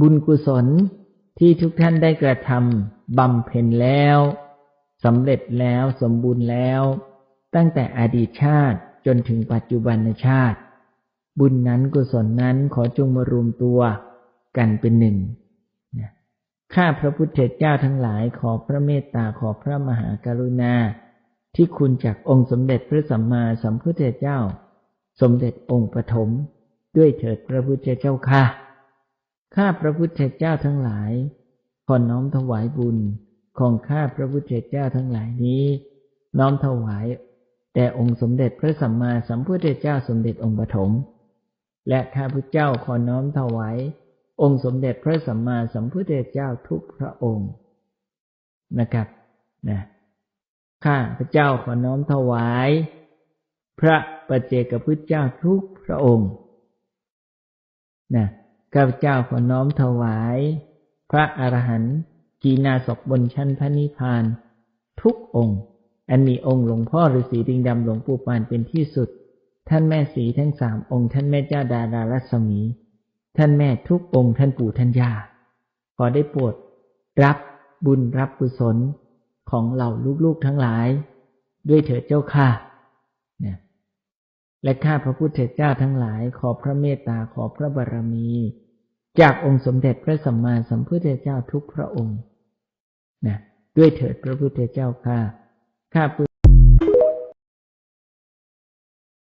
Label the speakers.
Speaker 1: บุญกุศลที่ทุกท่านได้กระทำบำเพ็ญแล้วสำเร็จแล้วสมบูรณ์แล้ว ตั้งแต่อดีตชาติจนถึงปัจจุบันชาติ บุญนั้นกุศลนั้นขอจงมารวมตัวกันเป็นหนึ่งข้าพระพุทธเจ้าทั้งหลายขอพระเมตตาขอพระมหากรุณา ที่คุณจากองค์สมเด็จพระสัมมาสัมพุทธเจ้า สมเด็จองค์ปฐมด้วยเถิดพระพุทธเจ้าค่ะ ข้าพระพุทธเจ้าทั้งหลาย ขอน้อมถวายบุญของข้าพระพุทธเจ้าทั้งหลายนี้ น้อมถวายแด่องค์สมเด็จพระสัมมาสัมพุทธเจ้าสมเด็จองค์ปฐมและข้าพระเจ้าขอน้อมถวายองค์สมเด็จพระสัมมาสัมพุทธเจ้าทุกพระองค์นะครับนะข้าพระเจ้าขอน้อมถวาย พระปัจเจกพุทธเจ้าทุกพระองค์นะ ข้าพเจ้าขอน้อมถวาย พระอรหันต์กีนาศบนชั้นพระนิพพาน ทุกองค์ อันมีองค์หลวงพ่อฤาษีดิงดำหลวงปู่ปานเป็นที่สุด ท่านแม่สีทั้งสามองค์ ท่านแม่เจ้าดารารัศมี ท่านแม่ทุกองค์ ท่านปู่ท่านย่าขอได้โปรดรับบุญรับกุศลของเหล่าลูกๆทั้งหลาย ด้วยเถิดเจ้าค่ะ และข้าพระพุทธเจ้าทั้งหลายขอพระเมตตาขอพระบารมี จากองค์สมเด็จพระสัมมาสัมพุทธเจ้าทุกพระองค์นะด้วยเถิดพระพุทธเจ้าค่ะข้าพุ